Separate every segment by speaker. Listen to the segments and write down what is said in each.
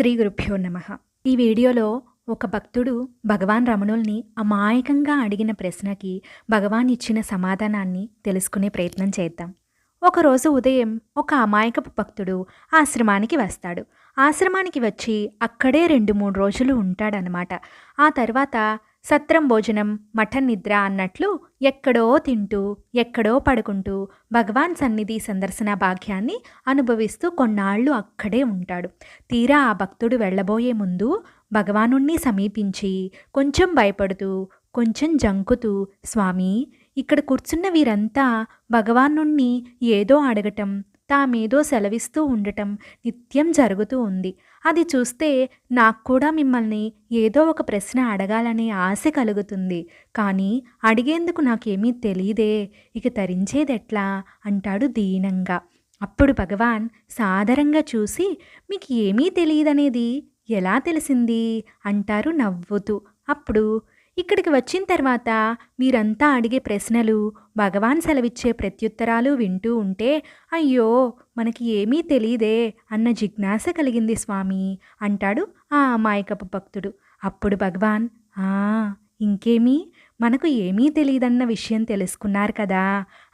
Speaker 1: శ్రీ గురుభ్యో నమ. ఈ వీడియోలో ఒక భక్తుడు భగవాన్ రమణుల్ని అమాయకంగా అడిగిన ప్రశ్నకి భగవాన్ ఇచ్చిన సమాధానాన్ని తెలుసుకునే ప్రయత్నం చేద్దాం. ఒకరోజు ఉదయం ఒక అమాయకపు భక్తుడు ఆశ్రమానికి వస్తాడు. ఆశ్రమానికి వచ్చి అక్కడే రెండు మూడు రోజులు ఉంటాడనమాట ఆ తర్వాత సత్రం భోజనం మఠన్ నిద్ర అన్నట్లు ఎక్కడో తింటూ ఎక్కడో పడుకుంటూ భగవాన్ సన్నిధి సందర్శన భాగ్యాన్ని అనుభవిస్తూ కొన్నాళ్ళు అక్కడే ఉంటాడు. తీరా ఆ భక్తుడు వెళ్ళబోయే ముందు భగవానుణ్ణి సమీపించి కొంచెం భయపడుతూ కొంచెం జంకుతూ స్వామి ఇక్కడ కూర్చున్న వీరంతా భగవానుణ్ణి ఏదో అడగటం తామేదో సెలవిస్తూ ఉండటం నిత్యం జరుగుతూ ఉంది. అది చూస్తే నాకు కూడా మిమ్మల్ని ఏదో ఒక ప్రశ్న అడగాలనే ఆశ కలుగుతుంది. కానీ అడిగేందుకు నాకేమీ తెలియదే ఇక తరించేదెట్లా? అంటాడు దీనంగా. అప్పుడు భగవాన్ సాదరంగా చూసి మీకు ఏమీ తెలియదనేది ఎలా తెలిసింది? అంటారు నవ్వుతూ. అప్పుడు ఇక్కడికి వచ్చిన తర్వాత మీరంతా అడిగే ప్రశ్నలు భగవాన్ సెలవిచ్చే ప్రత్యుత్తరాలు వింటూ ఉంటే అయ్యో మనకి ఏమీ తెలియదే అన్న జిజ్ఞాస కలిగింది స్వామి అంటాడు ఆ అమాయకపు భక్తుడు. అప్పుడు భగవాన్ ఆ ఇంకేమీ? మనకు ఏమీ తెలియదన్న విషయం తెలుసుకున్నారు కదా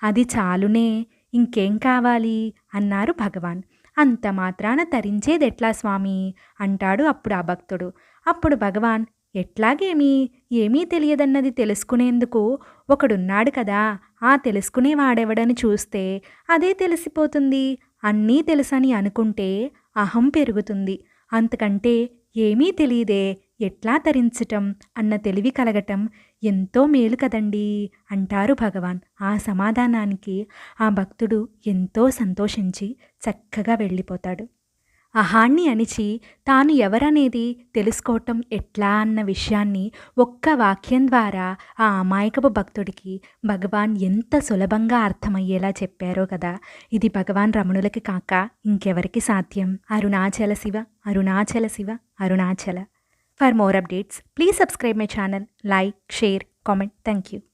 Speaker 1: అది చాలునే ఇంకేం కావాలి? అన్నారు భగవాన్. అంత మాత్రాన తరించేదెట్లా స్వామి? అంటాడు అప్పుడు ఆ భక్తుడు. అప్పుడు భగవాన్ ఎట్లాగేమి? ఏమీ తెలియదన్నది తెలుసుకునేందుకు ఒకడున్నాడు కదా ఆ తెలుసుకునేవాడెవడని చూస్తే అదే తెలిసిపోతుంది. అన్నీ తెలుసని అనుకుంటే అహం పెరుగుతుంది. అంతకంటే ఏమీ తెలియదే ఎట్లా తరించటం అన్న తెలివి కలగటం ఎంతో మేలు కదండి అంటారు భగవాన్. ఆ సమాధానానికి ఆ భక్తుడు ఎంతో సంతోషించి చక్కగా వెళ్ళిపోతాడు. అహాన్ని అణిచి తాను ఎవరనేది తెలుసుకోవటం ఎట్లా అన్న విషయాన్ని ఒక్క వాక్యం ద్వారా ఆ అమాయకపు భక్తుడికి భగవాన్ ఎంత సులభంగా అర్థమయ్యేలా చెప్పారో కదా. ఇది భగవాన్ రమణులకి కాక ఇంకెవరికి సాధ్యం? Arunachala Shiva Arunachala Shiva Arunachala. For more updates please subscribe my channel like share comment. Thank you